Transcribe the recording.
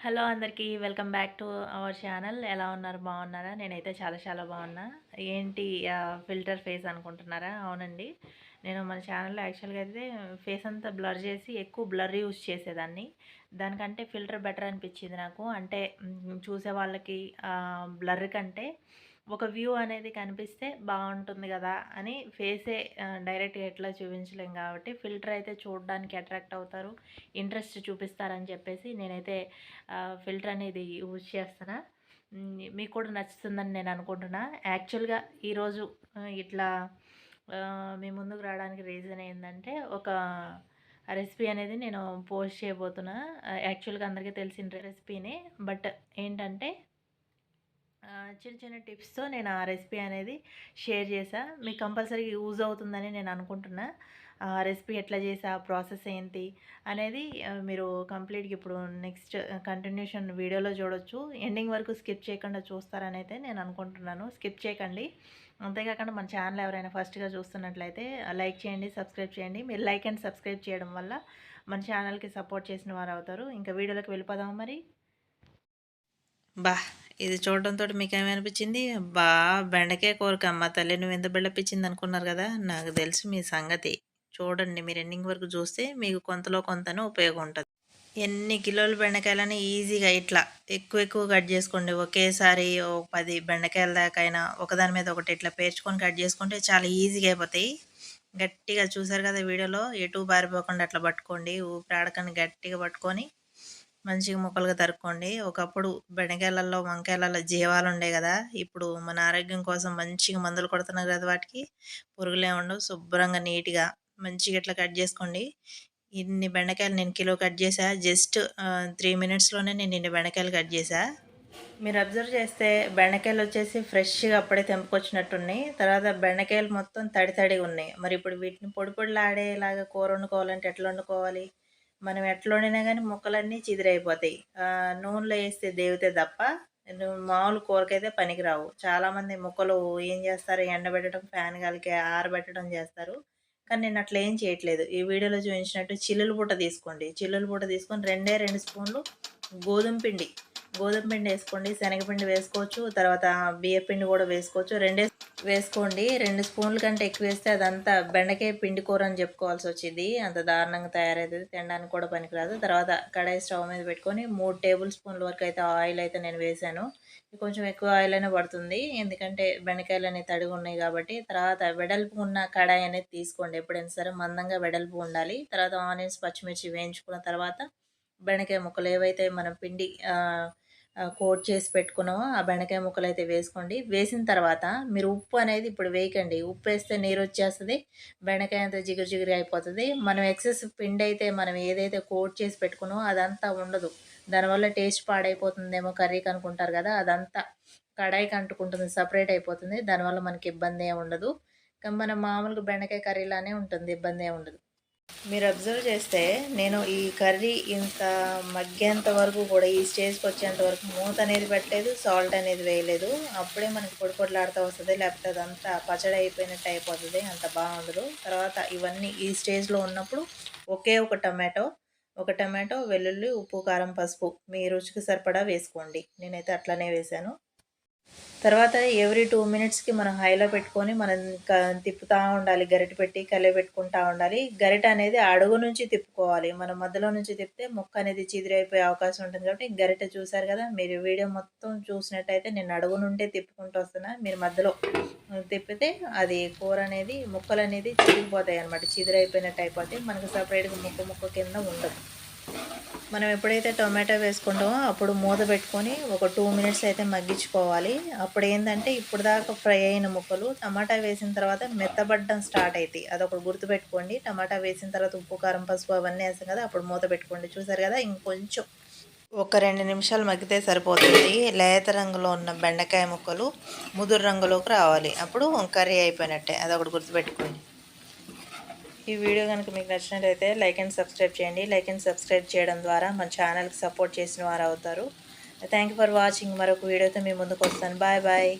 Hello అందరికీ welcome back to our channel. ఎలా ఉన్నారు? బాగున్నారా? నేనైతే చాలా చాలా బాగున్నా. ఏంటి ఫిల్టర్ ఫేస్ అనుకుంటున్నారా? అవునండి. నేను మన ఛానల్లో యాక్చువల్గా అయితే ఫేస్ అంతా బ్లర్ చేసి ఎక్కువ బ్లర్ యూస్ చేసేదాన్ని. దానికంటే ఫిల్టర్ బెటర్ అనిపించింది నాకు. అంటే చూసే వాళ్ళకి బ్లర్ కంటే ఒక వ్యూ అనేది కనిపిస్తే బాగుంటుంది కదా అని ఫేసే డైరెక్ట్గా ఎట్లా చూపించలేం కాబట్టి ఫిల్టర్ అయితే చూడడానికి అట్రాక్ట్ అవుతారు. ఇంట్రెస్ట్ చూపిస్తారని చెప్పేసి నేనైతే ఫిల్టర్ అనేది యూజ్ చేస్తున్నా. మీకు కూడా నచ్చుతుందని నేను అనుకుంటున్నా. యాక్చువల్గా ఈరోజు ఇట్లా మీ ముందుకు రావడానికి రీజన్ ఏంటంటే ఒక రెసిపీ అనేది నేను పోస్ట్ చేయబోతున్నా. యాక్చువల్గా అందరికీ తెలిసిన రెసిపీనే. బట్ ఏంటంటే చిన్న చిన్న టిప్స్తో నేను ఆ రెసిపీ అనేది షేర్ చేసా మీకు కంపల్సరీ యూజ్ అవుతుందని నేను అనుకుంటున్నా. ఆ రెసిపీ ఎట్లా చేసా ప్రాసెస్ ఏంటి అనేది మీరు కంప్లీట్గా ఇప్పుడు నెక్స్ట్ కంటిన్యూషన్ వీడియోలో చూడొచ్చు. ఎండింగ్ వరకు స్కిప్ చేయకుండా చూస్తారని అయితే నేను అనుకుంటున్నాను. స్కిప్ చేయకండి. అంతేకాకుండా మన ఛానల్ ఎవరైనా ఫస్ట్గా చూస్తున్నట్లయితే లైక్ చేయండి సబ్స్క్రైబ్ చేయండి. మీరు లైక్ అండ్ సబ్స్క్రైబ్ చేయడం వల్ల మన ఛానల్కి సపోర్ట్ చేసిన వారు అవుతారు. ఇంకా వీడియోలోకి వెళ్ళిపోదాము మరి. బా. ఇది చూడడంతో మీకు ఏమనిపించింది బా బెండకాయ కోరికమ్మ తల్లి నువ్వు ఎంత బెళ్ళపించింది అనుకున్నారు కదా? నాకు తెలుసు మీ సంగతి. చూడండి మీరు ఎండింగ్ వరకు చూస్తే మీకు కొంతలో కొంతనే ఉపయోగం ఉంటుంది ఎన్ని కిలోల బెండకాయలని ఈజీగా ఇట్లా ఎక్కువ ఎక్కువ కట్ చేసుకోండి. ఒకేసారి ఓ పది బెండకాయల దాకైనా ఒకదాని మీద ఒకటి ఇట్లా పేర్చుకొని కట్ చేసుకుంటే చాలా ఈజీగా అయిపోతాయి. గట్టిగా చూసారు కదా వీడియోలో? ఎటు బారిపోకుండా అట్లా పట్టుకోండి. ఊపిరాడకని గట్టిగా పట్టుకొని మంచిగా ముక్కలుగా తరుక్కోండి. ఒకప్పుడు బెండకాయలలో వంకాయలలో జీవాలు ఉండే కదా! ఇప్పుడు మన ఆరోగ్యం కోసం మంచిగా మందులు కొడుతున్నారు కదా వాటికి. పురుగులే ఉండవు. శుభ్రంగా నీట్గా మంచిగా ఇట్లా కట్ చేసుకోండి. ఇన్ని బెండకాయలు నేను కిలో కట్ చేసా జస్ట్ త్రీ మినిట్స్లోనే నేను ఇన్ని బెండకాయలు కట్ చేసా మీరు అబ్జర్వ్ చేస్తే బెండకాయలు వచ్చేసి ఫ్రెష్గా అప్పుడే తెంపుకొచ్చినట్టున్నాయి. తర్వాత బెండకాయలు మొత్తం తడి తడిగా ఉన్నాయి. మరి ఇప్పుడు వీటిని పొడి పొడిలాడేలాగా కూర వండుకోవాలంటే ఎట్లా వండుకోవాలి? మనం ఎట్లా వండినా కానీ ముక్కలన్నీ చిదిరైపోతాయి. నూనెలో వేస్తే దేవితే తప్ప మామూలు కూరకైతే పనికిరావు. చాలామంది ముక్కలు ఏం చేస్తారు? ఎండబెట్టడం ఫ్యాన్ గాలికి ఆరబెట్టడం చేస్తారు. కానీ నేను అట్లా ఏం చేయట్లేదు. ఈ వీడియోలో చూపించినట్టు చిల్లుల పూట తీసుకోండి. చిల్లుల పూట తీసుకొని రెండే రెండు స్పూన్లు గోధుమ పిండి. గోధుమ పిండి వేసుకోండి. శనగపిండి వేసుకోవచ్చు. తర్వాత బియ్య పిండి కూడా వేసుకోవచ్చు. రెండే వేసుకోండి. రెండు స్పూన్ల కంటే ఎక్కువ వేస్తే అదంతా బెండకాయ పిండి కూర అని చెప్పుకోవాల్సి వచ్చింది. అంత దారుణంగా తయారవుతుంది తినడానికి కూడా పనికిరాదు. తర్వాత కడాయి స్టవ్ మీద పెట్టుకొని మూడు టేబుల్ స్పూన్ల వరకు అయితే ఆయిల్ అయితే నేను వేసాను. కొంచెం ఎక్కువ ఆయిల్ అయినా పడుతుంది. ఎందుకంటే బెండకాయలు అనేవి తడిగి ఉన్నాయి కాబట్టి తర్వాత వెడల్పు ఉన్న కడాయి అనేది తీసుకోండి. ఎప్పుడైనా సరే మందంగా వెడల్పు ఉండాలి. తర్వాత ఆనియన్స్ పచ్చిమిర్చి వేయించుకున్న తర్వాత బెండకాయ ముక్కలు ఏవైతే మనం పిండి కోట్ చేసి పెట్టుకున్నామో ఆ బెండకాయ ముక్కలు అయితే వేసుకోండి. వేసిన తర్వాత మీరు ఉప్పు అనేది ఇప్పుడు వేయకండి. ఉప్పు వేస్తే నీరు వచ్చేస్తుంది బెండకాయ అంతా జిగురు జిగురు అయిపోతుంది. మనం ఎక్సెస్ పిండి అయితే మనం ఏదైతే కోట్ చేసి పెట్టుకున్నామో అదంతా ఉండదు. దానివల్ల టేస్ట్ పాడైపోతుందేమో కర్రీకి అనుకుంటారు కదా అదంతా కడాయికి అంటుకుంటుంది సపరేట్ అయిపోతుంది. దానివల్ల మనకి ఇబ్బంది ఏమి ఉండదు. కానీ మనం మామూలుగా బెండకాయ కర్రీలానే ఉంటుంది ఇబ్బంది ఏమి ఉండదు. మీరు అబ్జర్వ్ చేస్తే నేను ఈ కర్రీ ఇంత మగ్గేంత వరకు కూడా ఈ స్టేజ్కి వచ్చేంత వరకు మూత అనేది పెట్టలేదు సాల్ట్ అనేది వేయలేదు. అప్పుడే మనకి పొడి పొడిలాడుతూ వస్తుంది లేకపోతే అదంతా పచ్చడి అయిపోయినట్టు అయిపోతుంది అంత బాగుండదు. తర్వాత ఇవన్నీ ఈ స్టేజ్లో ఉన్నప్పుడు ఒకే ఒక టమాటో ఒక టమాటో వెల్లుల్లి ఉప్పు కారం పసుపు. మీ రుచికి సరిపడా వేసుకోండి. నేనైతే అట్లనే వేశాను. తర్వాత ఎవ్రీ టూ మినిట్స్కి మనం హైలో పెట్టుకొని మనం తిప్పుతూ ఉండాలి గరిట పెట్టి కలి పెట్టుకుంటూ ఉండాలి. గరిట అనేది అడుగు నుంచి తిప్పుకోవాలి. మనం మధ్యలో నుంచి తిప్పితే ముక్క అనేది చిదిరైపోయే అవకాశం ఉంటుంది కాబట్టి గరిట చూసారు కదా మీరు వీడియో మొత్తం చూసినట్టయితే నేను అడుగు నుండే తిప్పుకుంటూ వస్తున్నా. మీరు మధ్యలో తిప్పితే అది కూర అనేది ముక్కలు అనేది చిరిగిపోతాయి అనమాట చిదిరైపోయినట్టు అయిపోతే మనకు సపరేట్గా ముక్క ముక్క కింద ఉండదు. మనం ఎప్పుడైతే టొమాటో వేసుకుంటామో అప్పుడు మూత పెట్టుకొని ఒక టూ మినిట్స్ అయితే మగ్గించుకోవాలి. అప్పుడు ఏంటంటే ఇప్పుడు దాకా ఫ్రై అయిన ముక్కలు టమాటా వేసిన తర్వాత మెత్తబడ్డం స్టార్ట్ అవుతాయి అదొకటి గుర్తుపెట్టుకోండి టమాటా వేసిన తర్వాత ఉప్పు కారం పసుపు అవన్నీ వేస్తాం కదా అప్పుడు మూత పెట్టుకోండి. చూసారు కదా ఇంకొంచెం ఒక రెండు నిమిషాలు మగ్గితే సరిపోతుంది. లేత రంగులో ఉన్న బెండకాయ ముక్కలు ముదురు రంగులోకి రావాలి. అప్పుడు కర్రీ అయిపోయినట్టే. అదొకటి గుర్తుపెట్టుకోండి ఈ వీడియో కనుక మీకు నచ్చినట్లయితే లైక్ అండ్ సబ్స్క్రైబ్ చేయండి. లైక్ అండ్ సబ్స్క్రైబ్ చేయడం ద్వారా మన ఛానల్కి సపోర్ట్ చేసిన వారు అవుతారు. Thank for watching. మరొక వీడియోతో మీ ముందుకు వస్తాను. Bye bye.